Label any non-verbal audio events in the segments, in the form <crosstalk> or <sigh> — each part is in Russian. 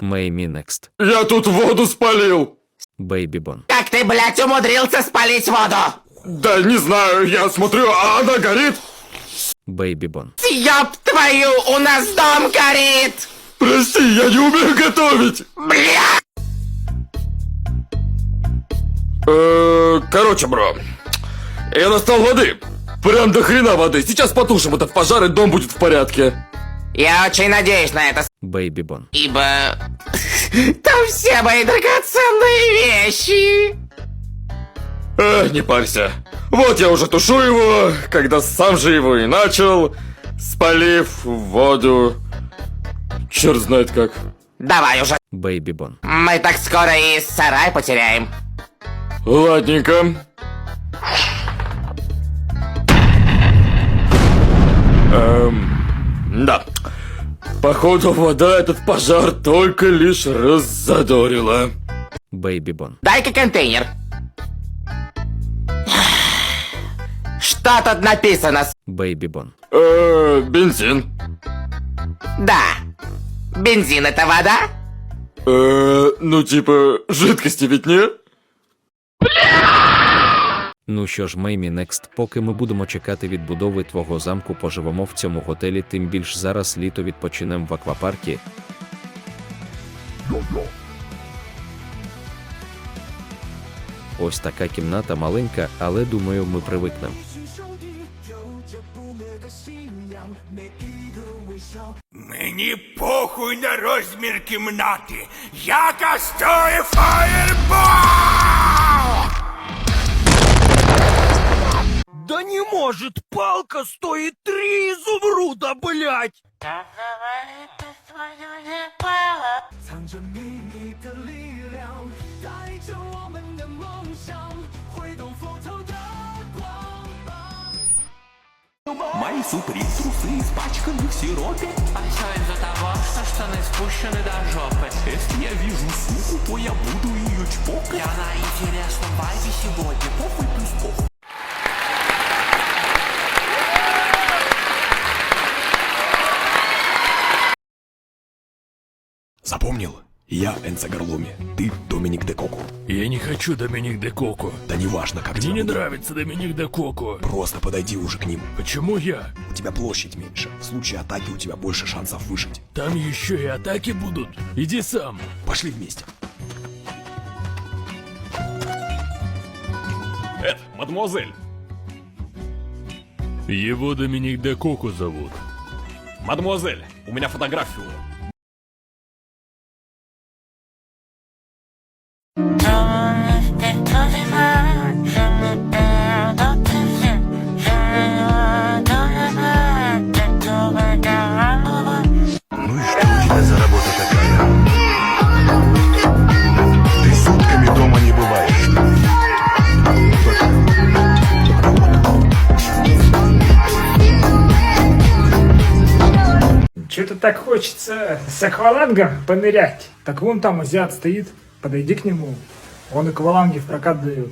Эй, Мэйми Некст. я тут воду спалил. Бэйби Бон. Как ты, блядь, умудрился спалить воду? Да не знаю, я смотрю, а она горит. Бэйби Бон. Ёб твою, у нас дом горит! Прости, я не умею готовить. Бля! Э, Короче, бро, я достал воды. Прям до хрена воды. Сейчас потушим этот пожар, и дом будет в порядке. Я очень надеюсь на это, Бэйби Бон. ибо... Там все мои драгоценные вещи! Э, не парься. Вот я уже тушу его, когда сам же его и начал, спалив воду. Черт знает как. Давай уже, Бэйби Бон. мы так скоро и сарай потеряем. Ладненько. Эм, да. Походу, вода этот пожар только лишь раззадорила. Бэйби Бон. Дай-ка контейнер. Что тут написано? Бэйби Бон. Э, бензин. Да. Бензин это вода? Э, ну типа, жидкости ведь не? Ну що ж, Меймі Некст, поки ми будемо чекати відбудови твого замку, поживемо в цьому готелі, тим більш зараз літо відпочинемо в аквапаркі. Ось така кімната маленька, але думаю, ми привикнемо. Мені похуй на розмір кімнати. Я кастую фаєрбол! скажет, палка стоит три изумруда, блядь! Мои супри трусы испачканы в сиропе. А все из-за того, что штаны спущены до жопы. Если я вижу суку, то я буду ее чпокать. Я на интересном вайбе сегодня, похуй плюс похуй. Запомнил? Я Энца Горлуми, ты Доминик де Коко. Я не хочу Доминик де Коко. Да неважно, как Мне тебя не будут. нравится Доминик де Коко. Просто подойди уже к ним. Почему я? У тебя площадь меньше. В случае атаки у тебя больше шансов выжить. Там еще и атаки будут. Иди сам. Пошли вместе. Эд, мадемуазель. Его Доминик де Коко зовут. Мадемуазель, у меня фотографию. Что-то так хочется с аквалангом понырять. Так вон там азиат стоит, подойди к нему. Он акваланги в прокат дает.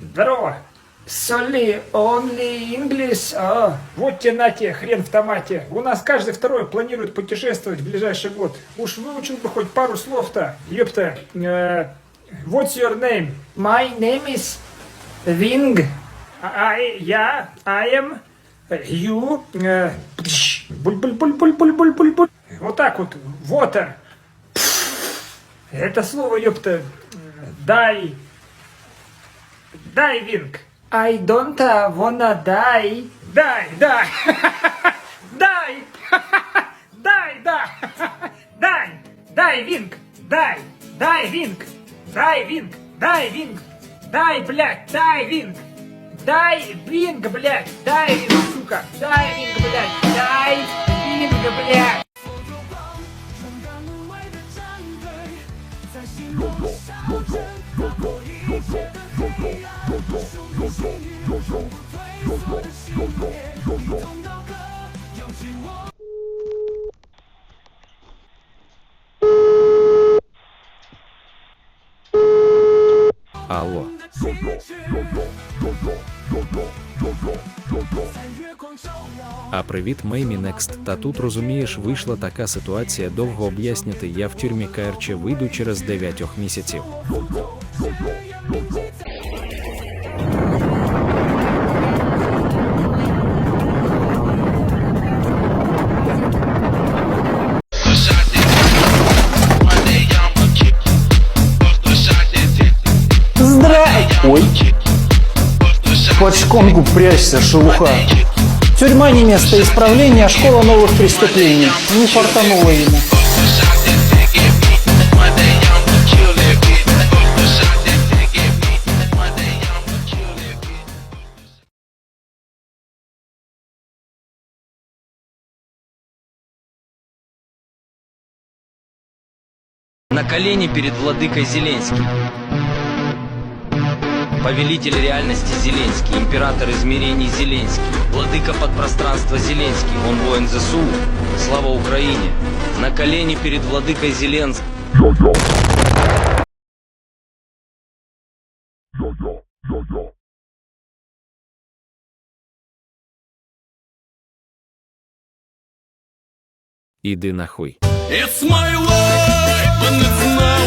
Здорово! Соли, only English. А, вот тебе на тебе, хрен в томате. У нас каждый второй планирует путешествовать в ближайший год. Уж выучил бы хоть пару слов-то. Ёпта. Э, what's your name? My name is Wing. I, я, I am you. Э, пш, буль-буль-буль-буль-буль-буль-буль. Вот так вот. Water. Это слово, ёпта, дай... Дайвинг. I don't wanna die. Дай, дай. <laughs> <laughs> Дай. Дай, да. <laughs> Дай. Дайвинг. Дай. Дайвинг. Дайвинг. Дайвинг. Дай, блядь, дайвинг. Дайвинг, блядь. Дайвинг, сука. Дайвинг, блядь. Дайвинг, блядь. 在心中上阵，我一切的黑暗，属于幸运，不退缩的信念，Алло. А привіт, Меймі Некст. Та тут розумієш, вийшла така ситуація довго об'яснити. Я в тюрмі КРЧ вийду через 9 місяців. Ой. Под шконку прячься, шелуха. Тюрьма не место исправления, а школа новых преступлений. Не фартануло ему. На колени перед владыкой Зеленским. Повелитель реальности Зеленский, император измерений Зеленский, владыка подпространства Зеленский, он воин ЗСУ, слава Украине. На колени перед владыкой Зеленским. Іди нахуй. It's my life and it's